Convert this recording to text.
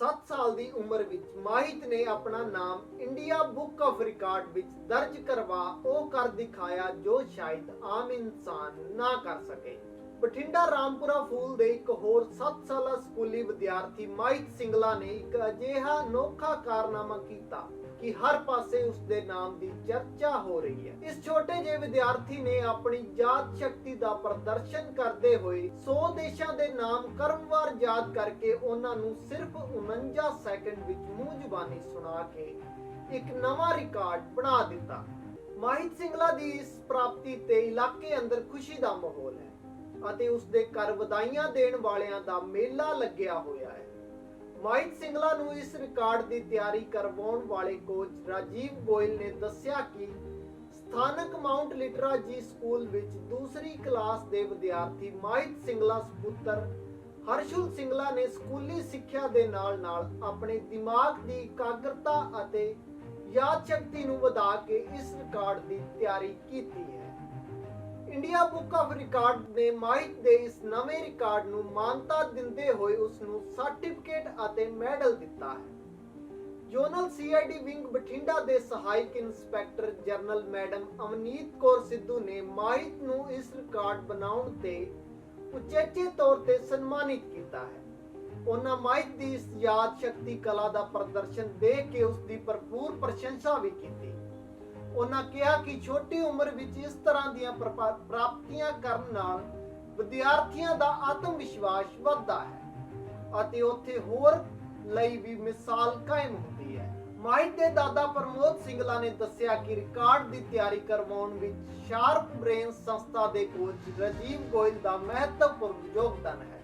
7 ਸਾਲ ਦੀ ਉਮਰ ਵਿੱਚ ਮਾਹਿਤ ਨੇ ਆਪਣਾ ਨਾਮ ਇੰਡੀਆ ਬੁੱਕ ਆਫ ਰਿਕਾਰਡ ਵਿੱਚ ਦਰਜ ਕਰਵਾ ਉਹ ਕਰ ਦਿਖਾਇਆ ਜੋ ਸ਼ਾਇਦ ਆਮ ਇਨਸਾਨ ਨਾ ਕਰ ਸਕੇ। ਬਠਿੰਡਾ ਰਾਮਪੁਰਾ ਫੂਲ ਦੇ ਇੱਕ ਹੋਰ 7 ਸਾਲਾ ਸਕੂਲੀ ਵਿਦਿਆਰਥੀ ਮਾਹਿਤ ਸਿੰਗਲਾ ਨੇ ਇੱਕ ਅਜਿਹਾ ਅਨੋਖਾ ਕਾਰਨਾਮਾ ਕੀਤਾ ਕਿ ਹਰ ਪਾਸੇ ਉਸ ਦੇ ਨਾਮ ਦੀ ਚਰਚਾ ਹੋ ਰਹੀ ਹੈ। ਇਸ ਛੋਟੇ ਜਿਹੇ ਵਿਦਿਆਰਥੀ ਨੇ ਆਪਣੀ ਯਾਦ ਸ਼ਕਤੀ ਦਾ ਪ੍ਰਦਰਸ਼ਨ ਕਰਦੇ ਹੋਏ 100 ਦੇਸ਼ਾਂ ਦੇ ਨਾਮ ਕਰਮਵਾਰ ਯਾਦ ਕਰਕੇ ਉਹਨਾਂ ਨੂੰ ਸਿਰਫ 49 ਸੈਕਿੰਡ ਵਿੱਚ ਮੂੰਹ ਜ਼ੁਬਾਨੀ ਸੁਣਾ ਕੇ ਇੱਕ ਨਵਾਂ ਰਿਕਾਰਡ ਬਣਾ ਦਿੱਤਾ। ਮਾਹਿਤ ਸਿੰਗਲਾ ਦੀ ਇਸ ਪ੍ਰਾਪਤੀ ਤੇ ਇਲਾਕੇ ਅੰਦਰ ਖੁਸ਼ੀ ਦਾ ਮਾਹੌਲ ਹੈ। ਅਤੇ ਉਸ ਦੇ ਘਰ ਵਧਾਈਆਂ ਦੇਣ ਵਾਲਿਆਂ ਦਾ ਮੇਲਾ ਲੱਗਿਆ ਹੋਇਆ ਹੈ। ਮਾਹਿਤ ਸਿੰਗਲਾ ਨੂੰ ਇਸ ਰਿਕਾਰਡ ਦੀ ਤਿਆਰੀ ਕਰਵਾਉਣ ਵਾਲੇ ਕੋਚ ਰਾਜੀਵ ਗੋਇਲ ਨੇ ਦੱਸਿਆ ਕਿ ਸਥਾਨਕ ਮਾਊਂਟ ਲਿਟਰਾ ਜੀ ਸਕੂਲ ਵਿੱਚ ਦੂਸਰੀ ਕਲਾਸ ਦੇ ਵਿਦਿਆਰਥੀ ਮਾਹਿਤ ਸਿੰਗਲਾ ਸੁਪੁੱਤਰ ਹਰਸ਼ੁਲ ਸਿੰਗਲਾ ਨੇ ਸਕੂਲੀ ਸਿੱਖਿਆ ਦੇ ਨਾਲ-ਨਾਲ ਆਪਣੇ ਦਿਮਾਗ ਦੀ ਇਕਾਗਰਤਾ ਅਤੇ ਯਾਦ ਸ਼ਕਤੀ ਨੂੰ ਵਧਾ ਕੇ ਇਸ ਰਿਕਾਰਡ ਦੀ ਤਿਆਰੀ ਕੀਤੀ ਹੈ। ਇੰਡੀਆ ਬੁੱਕ ਆਫ ਰਿਕਾਰਡ ਨੇ ਮਾਹਿਤ ਦੇ ਇਸ ਨਵੇਂ ਰਿਕਾਰਡ ਨੂੰ ਮਾਨਤਾ ਦਿੰਦੇ ਹੋਏ ਉਸ ਨੂੰ ਸਰਟੀਫਿਕੇਟ ਅਤੇ ਮੈਡਲ ਦਿੱਤਾ ਹੈ। ਜੋਨਲ ਸੀਆਈਡੀ ਵਿੰਗ ਬਠਿੰਡਾ ਦੇ ਸਹਾਇਕ inspector general madam Amneet Kaur Sidhu ਨੇ ਮਾਹਿਤ ਨੂੰ ਇਸ ਰਿਕਾਰਡ ਬਣਾਉਣ ਤੇ ਉਚੇਚੇ ਤੌਰ ਤੇ ਸਨਮਾਨਿਤ ਕੀਤਾ ਹੈ। ਉਹਨਾਂ ਮਾਹਿਤ ਦੀ ਇਸ ਯਾਦ ਸ਼ਕਤੀ ਕਲਾ ਦਾ ਪ੍ਰਦਰਸ਼ਨ ਦੇਖ ਕੇ ਉਸ ਦੀ ਭਰਪੂਰ ਪ੍ਰਸ਼ੰਸਾ ਵੀ ਕੀਤੀ। ਉਹਨਾਂ ਕਿਹਾ ਕਿ ਛੋਟੀ ਉਮਰ ਵਿੱਚ ਇਸ ਤਰ੍ਹਾਂ ਦੀਆਂ ਪ੍ਰਾਪਤੀਆਂ ਕਰਨ ਨਾਲ ਵਿਦਿਆਰਥੀਆਂ ਦਾ ਆਤਮ ਵਿਸ਼ਵਾਸ ਵੱਧਦਾ ਹੈ ਅਤੇ ਉੱਥੇ ਹੋਰ ਲਈ ਵੀ ਮਿਸਾਲ ਕਾਇਮ ਹੁੰਦੀ ਹੈ। ਮਾਹਿਤ ਦੇ ਦਾਦਾ ਪ੍ਰਮੋਦ ਸਿੰਗਲਾ ਨੇ ਦੱਸਿਆ ਕਿ ਰਿਕਾਰਡ ਦੀ ਤਿਆਰੀ ਕਰਵਾਉਣ ਵਿੱਚ ਸ਼ਾਰਪ ਬ੍ਰੇਨ ਸੰਸਥਾ ਦੇ ਕੋਚ ਰਾਜੀਵ ਗੋਇਲ ਦਾ ਮਹੱਤਵਪੂਰਨ ਯੋਗਦਾਨ ਹੈ।